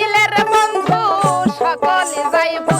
পাইলে বন্ধু সকলে যাইব।